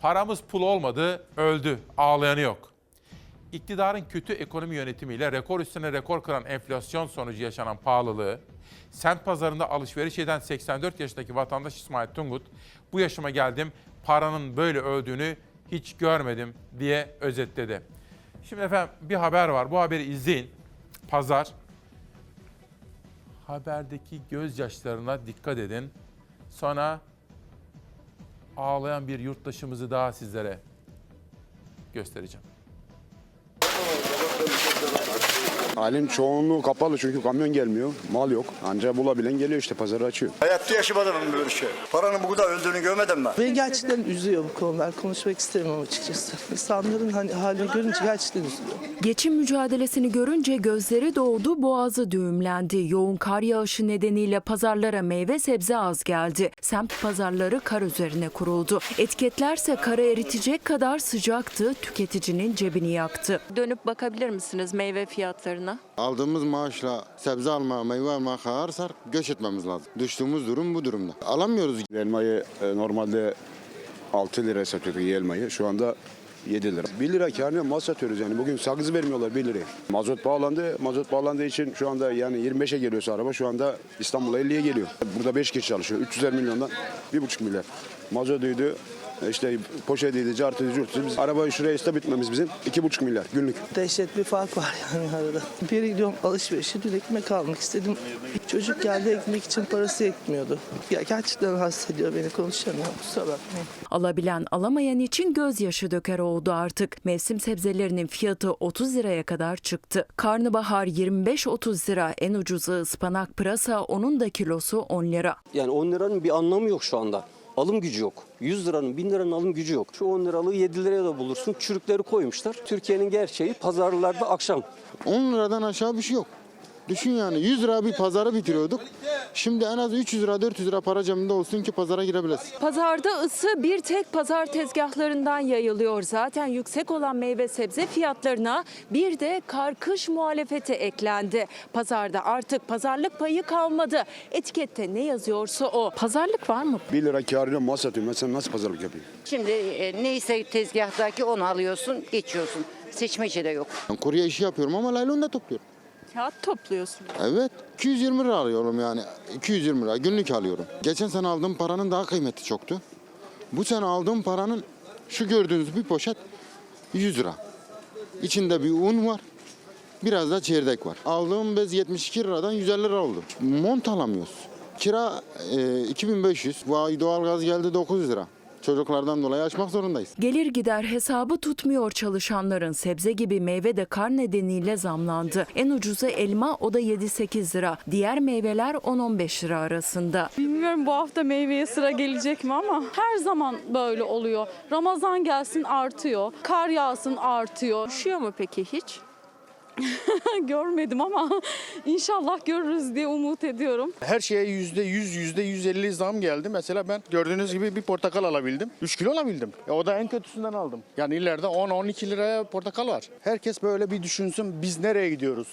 Paramız pul olmadı, öldü. Ağlayanı yok. İktidarın kötü ekonomi yönetimiyle rekor üstüne rekor kıran enflasyon sonucu yaşanan pahalılığı, semt pazarında alışveriş eden 84 yaşındaki vatandaş İsmail Tungut, bu yaşıma geldim, paranın böyle öldüğünü hiç görmedim diye özetledi. Şimdi efendim bir haber var, bu haberi izleyin. Pazar, haberdeki gözyaşlarına dikkat edin. Sonra ağlayan bir yurttaşımızı daha sizlere göstereceğim. Halin çoğunluğu kapalı çünkü kamyon gelmiyor. Mal yok. Ancak bulabilen geliyor işte pazarı açıyor. Hayatta yaşamadım ben böyle şey. Paranın bu kadar öldüğünü görmedim ben. Beni gerçekten üzüyor bu konular. Konuşmak istemiyorum açıkçası. İnsanların hani halini görünce gerçekten üzülüyor. Geçim mücadelesini görünce gözleri doğdu, boğazı düğümlendi. Yoğun kar yağışı nedeniyle pazarlara meyve sebze az geldi. Semt pazarları kar üzerine kuruldu. Etiketlerse karı eritecek kadar sıcaktı, tüketicinin cebini yaktı. Dönüp bakabilir misiniz meyve fiyatlarına? Aldığımız maaşla sebze almaya, meyve almaya kalkarsak göç etmemiz lazım. Düştüğümüz durum bu durumda. Alamıyoruz. Elmayı e, normalde 6 liraya satıyorduk elmayı. Şu anda 7 lira. 1 lira karnına mal satıyoruz yani. Bugün sakız vermiyorlar 1 liraya. Mazot bağlandı. Mazot bağlandığı için şu anda yani 25'e geliyorsa araba şu anda İstanbul'a 50'ye geliyor. Burada 5 kişi çalışıyor. 300'er milyondan 1,5 milyar. Mazotuydu. işte poşetiydi, cartıydı, curtuydu. Biz arabayı şuraya iste bitmemiz bizim 2,5 milyar günlük. Dehşet bir fark var yani arada. Bir gidiyorum alışverişe dün ekmek almak istedim. Çocuk geldi ekmek için parası yetmiyordu. Ya gerçekten rahatsız ediyor beni konuşamıyorum. Kusura bakmayın. Alabilen alamayan için gözyaşı döker oldu artık. Mevsim sebzelerinin fiyatı 30 liraya kadar çıktı. Karnabahar 25-30 lira, en ucuzu ıspanak pırasa onun da kilosu 10 lira. Yani 10 liranın bir anlamı yok şu anda. Alım gücü yok. 100 liranın 1000 liranın alım gücü yok. Şu 10 liralığı 7 liraya da bulursun. Çürükleri koymuşlar. Türkiye'nin gerçeği pazarlarda akşam 10 liradan aşağı bir şey yok. Düşün yani 100 lira bir pazarı bitiriyorduk. Şimdi en az 300 lira 400 lira para cebinde olsun ki pazara girebilesin. Pazarda ısı bir tek pazar tezgahlarından yayılıyor. Zaten yüksek olan meyve sebze fiyatlarına bir de karkış muhalefeti eklendi. Pazarda artık pazarlık payı kalmadı. Etikette ne yazıyorsa o. Pazarlık var mı? 1 lira karıyla mal satıyorum. Ben sana nasıl pazarlık yapayım? Şimdi e, neyse tezgahtaki onu alıyorsun, geçiyorsun. Seçmece de yok. Ben kurye işi yapıyorum ama laylon da topluyorum. Kağıt topluyorsun. Evet 220 lira alıyorum yani 220 lira günlük alıyorum. Geçen sene aldığım paranın daha kıymeti çoktu. Bu sene aldığım paranın şu gördüğünüz bir poşet 100 lira. İçinde bir un var. Biraz da çeyrek var. Aldığım bez 72 liradan 150 lira oldu. Mont alamıyoruz. Kira e, 2500. Bu ay doğalgaz geldi 900 lira. Çocuklardan dolayı açmak zorundayız. Gelir gider hesabı tutmuyor çalışanların. Sebze gibi meyve de kar nedeniyle zamlandı. En ucuzu elma o da 7-8 lira. Diğer meyveler 10-15 lira arasında. Bilmiyorum bu hafta meyveye sıra gelecek mi ama her zaman böyle oluyor. Ramazan gelsin artıyor, kar yağsın artıyor. Düşüyor mu peki hiç? Görmedim ama inşallah görürüz diye umut ediyorum. Her şeye yüzde yüz, yüzde yüz elli zam geldi. Mesela ben gördüğünüz gibi bir portakal alabildim. 3 kilo alabildim. E, o da en kötüsünden aldım. Yani ileride 10-12 liraya portakal var. Herkes böyle bir düşünsün biz nereye gidiyoruz?